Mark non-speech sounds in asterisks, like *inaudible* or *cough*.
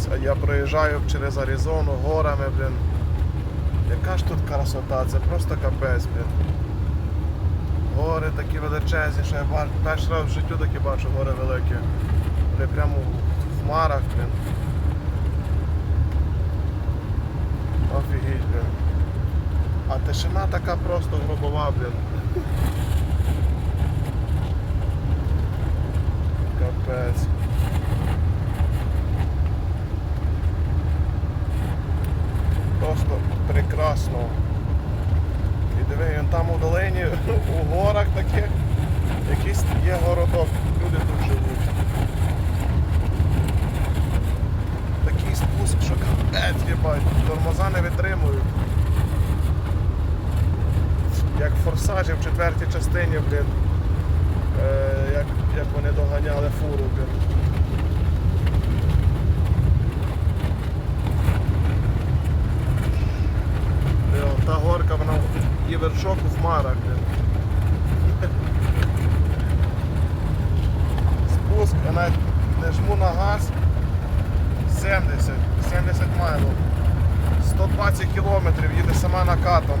Ось, я проїжджаю через Аризону горами, блін. Яка ж тут красота, це просто капець, блін. Гори такі величезні, що я бачу. Перший раз в життю такі бачу гори великі. Вони прямо в хмарах, блін. Офігеть, блін. А тишина така просто гробова, блін. Капець. Просто прекрасно. І диви, він там у долині, *laughs* у горах таких, якийсь є городок, люди тут живуть. Такий спуск, що капець, їбать, тормоза не витримують. Як форсажі в четвертій частині, блін. Е, як, як вони доганяли фуру, блін. Вершок в марах. Спуск, я навіть не жму на газ. 70, 70 майлів. 120 кілометрів їде сама накатом.